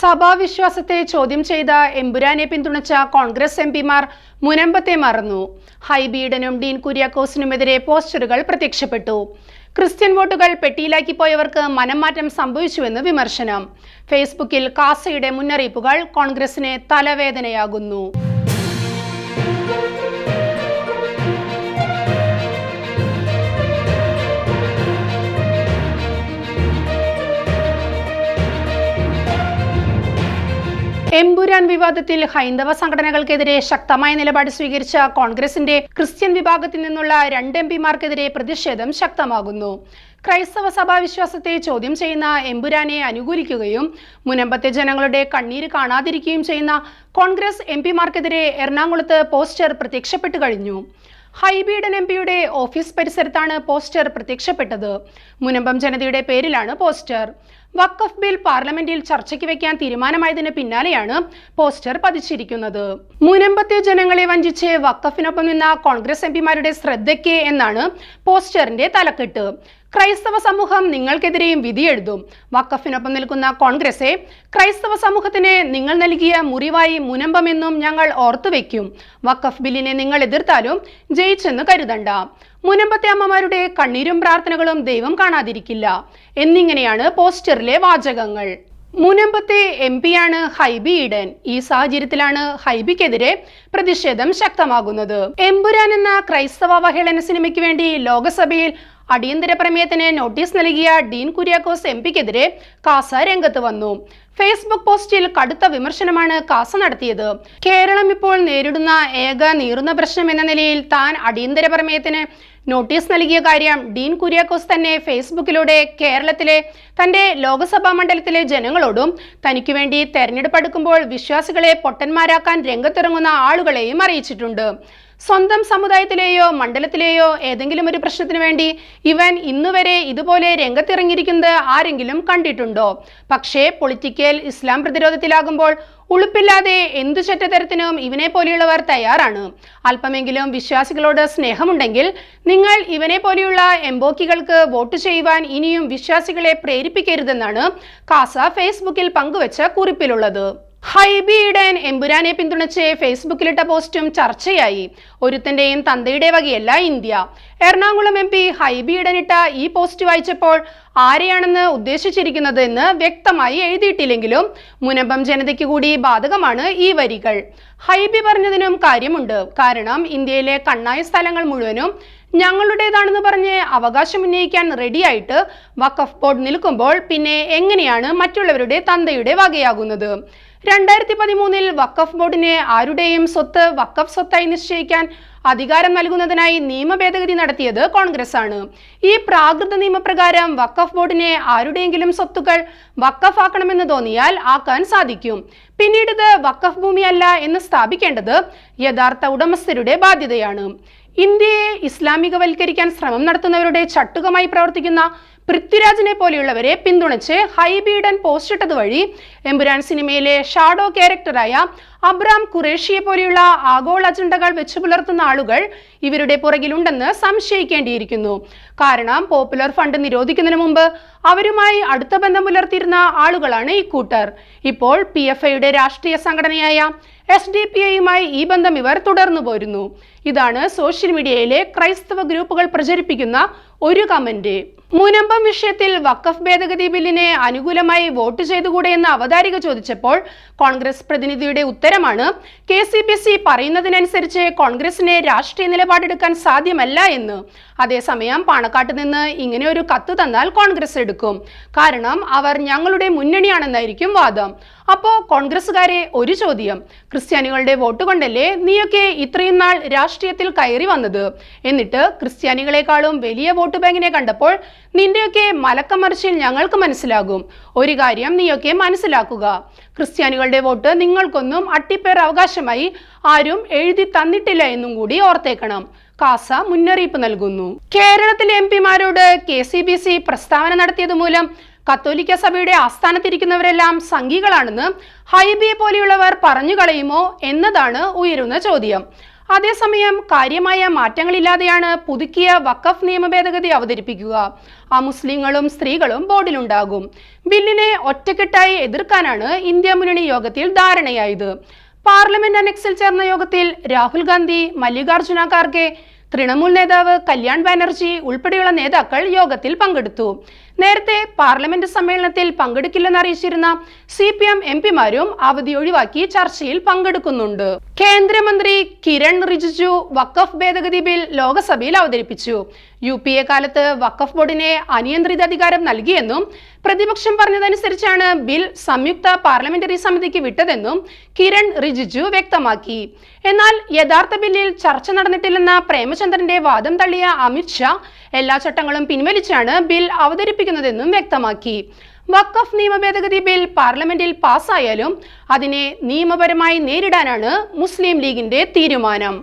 സഭാവിശ്വാസത്തെ ചോദ്യം ചെയ്ത എമ്പുരാനെ പിന്തുണച്ച കോൺഗ്രസ് എം പിമാർ മുനമ്പത്തെ മറന്നു. ഹൈബീഡനും ഡീൻ കുര്യാക്കോസിനുമെതിരെ പോസ്റ്ററുകൾ പ്രത്യക്ഷപ്പെട്ടു. ക്രിസ്ത്യൻ വോട്ടുകൾ പെട്ടിയിലാക്കി പോയവർക്ക് മനംമാറ്റം സംഭവിച്ചുവെന്ന് വിമർശനം. ഫേസ്ബുക്കിൽ കാസയുടെ മുന്നറിയിപ്പുകൾ കോൺഗ്രസിന് തലവേദനയാകുന്നു. എമ്പുരാൻ വിവാദത്തിൽ ഹൈന്ദവ സംഘടനകൾക്കെതിരെ ശക്തമായ നിലപാട് സ്വീകരിച്ച കോൺഗ്രസിന്റെ ക്രിസ്ത്യൻ വിഭാഗത്തിൽ നിന്നുള്ള രണ്ട് എം പിമാർക്കെതിരെ പ്രതിഷേധം ശക്തമാകുന്നു. ക്രൈസ്തവ സഭാ വിശ്വാസത്തെ ചോദ്യം ചെയ്യുന്ന എമ്പുരാനെ അനുകൂലിക്കുകയും മുനമ്പത്തെ ജനങ്ങളുടെ കണ്ണീര് കാണാതിരിക്കുകയും ചെയ്യുന്ന കോൺഗ്രസ് എം പിമാർക്കെതിരെ എറണാകുളത്ത് പോസ്റ്റർ പ്രത്യക്ഷപ്പെട്ടു കഴിഞ്ഞു. ഹൈബീഡൻ എം പിയുടെ ഓഫീസ് പരിസരത്താണ് പോസ്റ്റർ പ്രത്യക്ഷപ്പെട്ടത്. മുനമ്പം ജനതയുടെ പേരിലാണ് പോസ്റ്റർ. വഖഫ് ബിൽ പാർലമെന്റിൽ ചർച്ചയ്ക്ക് വെക്കാൻ തീരുമാനമായതിന് പിന്നാലെയാണ് പോസ്റ്റർ പതിച്ചിരിക്കുന്നത്. മുനമ്പത്തെ ജനങ്ങളെ വഞ്ചിച്ച് വഖഫിനൊപ്പം നിന്ന കോൺഗ്രസ് എം പിമാരുടെ ശ്രദ്ധയ്ക്ക് എന്നാണ് പോസ്റ്ററിന്റെ തലക്കെട്ട്. ക്രൈസ്തവ സമൂഹം നിങ്ങൾക്കെതിരെയും വിധിയെഴുതും. വക്കഫിനൊപ്പം നിൽക്കുന്ന കോൺഗ്രസെ ക്രൈസ്തവ സമൂഹത്തിന് നിങ്ങൾ നൽകിയ മുറിവായി മുനമ്പമെന്നും ഞങ്ങൾ ഓർത്തുവെക്കും. വക്കഫ് ബില്ലിനെ നിങ്ങൾ എതിർത്താലും ജയിച്ചെന്ന് കരുതണ്ട. മുനമ്പത്തെ അമ്മമാരുടെ കണ്ണീരും പ്രാർത്ഥനകളും ദൈവം കാണാതിരിക്കില്ല. എന്നിങ്ങനെയാണ് പോസ്റ്ററിലെ വാചകങ്ങൾ. മുനമ്പത്തെ എം പിയാണ് ഹൈബി ഈഡൻ. ഈ സാഹചര്യത്തിലാണ് ഹൈബിക്കെതിരെ പ്രതിഷേധം ശക്തമാകുന്നത്. എമ്പുരാൻ എന്ന ക്രൈസ്തവ അവഹേളന സിനിമയ്ക്ക് വേണ്ടി ലോകസഭയിൽ അടിയന്തര പ്രമേയത്തിന് നോട്ടീസ് നൽകിയ ഡീൻ കുര്യാക്കോസ് എം പിക്കെതിരെ കാസ രംഗത്ത് വന്നു. ഫേസ്ബുക്ക് പോസ്റ്റിൽ കടുത്ത വിമർശനമാണ് കാസ നടത്തിയത്. കേരളം ഇപ്പോൾ നേരിടുന്ന ഏക നീറുന്ന പ്രശ്നം എന്ന നിലയിൽ താൻ അടിയന്തര പ്രമേയത്തിന് നോട്ടീസ് നൽകിയ കാര്യം ഡീൻ കുര്യാക്കോസ് തന്നെ ഫേസ്ബുക്കിലൂടെ കേരളത്തിലെ തന്റെ ലോക്സഭാ മണ്ഡലത്തിലെ ജനങ്ങളോടും തനിക്ക് വേണ്ടി തെരഞ്ഞെടുപ്പ് അടുക്കുമ്പോൾ വിശ്വാസികളെ പൊട്ടന്മാരാക്കാൻ രംഗത്തിറങ്ങുന്ന ആളുകളെയും അറിയിച്ചിട്ടുണ്ട്. സ്വന്തം സമുദായത്തിലെയോ മണ്ഡലത്തിലെയോ ഏതെങ്കിലും ഒരു പ്രശ്നത്തിന് വേണ്ടി ഇവൻ ഇന്നുവരെ ഇതുപോലെ രംഗത്തിറങ്ങിയിരിക്കുന്നത് ആരെങ്കിലും കണ്ടിട്ടുണ്ടോ? പക്ഷേ പൊളിറ്റിക്കൽ ഇസ്ലാം പ്രതിരോധത്തിലാകുമ്പോൾ ഉളുപ്പില്ലാതെ എന്തു ചെറ്റത്തരത്തിനും ഇവനെ പോലെയുള്ളവർ തയ്യാറാണ്. അല്പമെങ്കിലും വിശ്വാസികളോട് സ്നേഹമുണ്ടെങ്കിൽ നിങ്ങൾ ഇവനെ പോലെയുള്ള എംബോക്കികൾക്ക് വോട്ട് ചെയ്യുവാൻ ഇനിയും വിശ്വാസികളെ പ്രേരിപ്പിക്കരുതെന്നാണ് കാസ ഫേസ്ബുക്കിൽ പങ്കുവച്ച കുറിപ്പിലുള്ളത്. ഹൈബി ഈഡൻ എമ്പുരാനെ പിന്തുണച്ച് ഫേസ്ബുക്കിലിട്ട പോസ്റ്റും ചർച്ചയായി. ഒരുത്തന്റെയും തന്തയുടെ വകയല്ല India. Ernakulam M P Hibi ഈ പോസ്റ്റ് വായിച്ചപ്പോൾ ആരെയാണെന്ന് ഉദ്ദേശിച്ചിരിക്കുന്നത് എന്ന് വ്യക്തമായി എഴുതിയിട്ടില്ലെങ്കിലും മുനമ്പം ജനതയ്ക്ക് കൂടി ബാധകമാണ് ഈ വരികൾ. ഹൈബി പറഞ്ഞതിനും കാര്യമുണ്ട്. കാരണം ഇന്ത്യയിലെ കണ്ണായ സ്ഥലങ്ങൾ മുഴുവനും ഞങ്ങളുടേതാണെന്ന് പറഞ്ഞ് അവകാശം ഉന്നയിക്കാൻ റെഡിയായിട്ട് വഖഫ് ബോർഡ് നിൽക്കുമ്പോൾ പിന്നെ എങ്ങനെയാണ് മറ്റുള്ളവരുടെ തന്തയുടെ വകയാകുന്നത്? രണ്ടായിരത്തി പതിമൂന്നിൽ വഖഫ് ബോർഡിനെ ആരുടെയും സ്വത്ത് വഖഫ് സ്വത്തായി നിശ്ചയിക്കാൻ അധികാരം നൽകുന്നതിനായി നിയമ ഭേദഗതി നടത്തിയത് കോൺഗ്രസ് ആണ് ഈ പ്രാകൃത നിയമപ്രകാരം വഖഫ് ബോർഡിനെ ആരുടെയെങ്കിലും സ്വത്തുക്കൾ വഖഫാക്കണമെന്ന് തോന്നിയാൽ ആക്കാൻ സാധിക്കും. പിന്നീട് ഇത് വഖഫ് ഭൂമിയല്ല എന്ന് സ്ഥാപിക്കേണ്ടത് യഥാർത്ഥ ഉടമസ്ഥരുടെ ബാധ്യതയാണ്. ഇന്ത്യയെ ഇസ്ലാമികവൽക്കരിക്കാൻ ശ്രമം നടത്തുന്നവരുടെ ചട്ടുകമായി പ്രവർത്തിക്കുന്ന പൃഥ്വിരാജിനെ പോലെയുള്ളവരെ പിന്തുണച്ച് ഹൈബീഡൻ പോസ്റ്റ് ഇട്ടത് വഴി എമ്പുരാൻ സിനിമയിലെ ഷാഡോ ക്യാരക്ടറായ അബ്രാം ഖുറേഷിയെ പോലെയുള്ള ആഗോള അജണ്ടകൾ വെച്ചു പുലർത്തുന്ന ആളുകൾ ഇവരുടെ പുറകിലുണ്ടെന്ന് സംശയിക്കേണ്ടിയിരിക്കുന്നു. കാരണം പോപ്പുലർ ഫണ്ട് നിരോധിക്കുന്നതിന് മുമ്പ് അവരുമായി അടുത്ത ബന്ധം പുലർത്തിയിരുന്ന ആളുകളാണ് ഇക്കൂട്ടർ ഇപ്പോൾ പി എഫ് ഐയുടെ രാഷ്ട്രീയ സംഘടനയായ എസ് ഡി പി ഐയുമായി ഈ ബന്ധം ഇവർ തുടർന്നു പോരുന്നു. ഇതാണ് സോഷ്യൽ മീഡിയയിലെ ക്രൈസ്തവ ഗ്രൂപ്പുകൾ പ്രചരിപ്പിക്കുന്ന ഒരു കമന്റ്. മുനമ്പം വിഷയത്തിൽ വഖഫ് ഭേദഗതി ബില്ലിനെ അനുകൂലമായി വോട്ട് ചെയ്തുകൂടെ എന്ന് അവതാരിക ചോദിച്ചപ്പോൾ കോൺഗ്രസ് പ്രതിനിധിയുടെ ഉത്തരമാണ് കെ സി ബി സി പറയുന്നതിനനുസരിച്ച് കോൺഗ്രസിനെ രാഷ്ട്രീയ നിലപാടെടുക്കാൻ സാധ്യമല്ല എന്ന്. അതേസമയം പാണക്കാട്ട് നിന്ന് ഇങ്ങനെ ഒരു കത്ത് തന്നാൽ കോൺഗ്രസ് എടുക്കും. കാരണം അവർ ഞങ്ങളുടെ മുന്നണിയാണെന്നായിരിക്കും വാദം. അപ്പോ കോൺഗ്രസ്സുകാരെ ഒരു ചോദ്യം. ക്രിസ്ത്യാനികളുടെ വോട്ട് കൊണ്ടല്ലേ നീയൊക്കെ ഇത്രയും നാൾ രാഷ്ട്രീയത്തിൽ കയറി വന്നത്? എന്നിട്ട് ക്രിസ്ത്യാനികളെക്കാളും വലിയ വോട്ട് ബാങ്കിനെ കണ്ടപ്പോൾ നിന്റെയൊക്കെ മലക്കമറിച്ചിൽ ഞങ്ങൾക്ക് മനസ്സിലാകും. ഒരു കാര്യം നീയൊക്കെ മനസ്സിലാക്കുക. ക്രിസ്ത്യാനികളുടെ വോട്ട് നിങ്ങൾക്കൊന്നും അട്ടിപ്പേർ അവകാശമായി ആരും എഴുതി തന്നിട്ടില്ല എന്നും കൂടി ഓർത്തേക്കണം. കാസ മുന്നറിയിപ്പ് നൽകുന്നു. കേരളത്തിലെ എം പിമാരോട് കെ സി ബി സി പ്രസ്താവന നടത്തിയത് മൂലം കത്തോലിക്ക സഭയുടെ ആസ്ഥാനത്തിരിക്കുന്നവരെല്ലാം സംഘികളാണെന്ന് ഹൈബിയെ പോലെയുള്ളവർ പറഞ്ഞു കളയുമോ എന്നതാണ് ഉയരുന്ന ചോദ്യം. അതേസമയം കാര്യമായ മാറ്റങ്ങളില്ലാതെയാണ് പുതുക്കിയ വഖഫ് നിയമ ഭേദഗതി അവതരിപ്പിക്കുക. ആ മുസ്ലിങ്ങളും സ്ത്രീകളും ബോർഡിലുണ്ടാകും. ബില്ലിനെ ഒറ്റക്കെട്ടായി എതിർക്കാനാണ് ഇന്ത്യ മുന്നണി യോഗത്തിൽ ധാരണയായത്. പാർലമെന്റ് അനക്സിൽ ചേർന്ന യോഗത്തിൽ രാഹുൽ ഗാന്ധി മല്ലികാർജുന ഖാർഗെ തൃണമൂൽ നേതാവ് കല്യാൺ ബാനർജി ഉൾപ്പെടെയുള്ള നേതാക്കൾ യോഗത്തിൽ പങ്കെടുത്തു. നേരത്തെ പാർലമെന്റ് സമ്മേളനത്തിൽ പങ്കെടുക്കില്ലെന്ന് അറിയിച്ചിരുന്ന സി പി എം എം പിമാരും അവധി ഒഴിവാക്കി ചർച്ചയിൽ പങ്കെടുക്കുന്നുണ്ട്. കേന്ദ്രമന്ത്രി കിരൺ റിജിജു വഖഫ് ഭേദഗതി ബിൽ ലോക്സഭയിൽ അവതരിപ്പിച്ചു. യു പി എ കാലത്ത് വഖഫ് ബോർഡിനെ അനിയന്ത്രിത അധികാരം നൽകിയെന്നും പ്രതിപക്ഷം പറഞ്ഞതനുസരിച്ചാണ് ബിൽ സംയുക്ത പാർലമെന്ററി സമിതിക്ക് വിട്ടതെന്നും കിരൺ റിജിജു വ്യക്തമാക്കി. എന്നാൽ യഥാർത്ഥ ബില്ലിൽ ചർച്ച നടന്നിട്ടില്ലെന്ന പ്രേമചന്ദ്രന്റെ വാദം തള്ളിയ അമിത്ഷാ എല്ലാ ചട്ടങ്ങളും പിൻവലിച്ചാണ് ബിൽ അവതരിപ്പിക്കുന്നതെന്നും വ്യക്തമാക്കി. വഖഫ് നിയമ ഭേദഗതി ബിൽ പാർലമെന്റിൽ പാസ്സായാലും അതിനെ നിയമപരമായി നേരിടാനാണ് മുസ്ലിം ലീഗിന്റെ തീരുമാനം.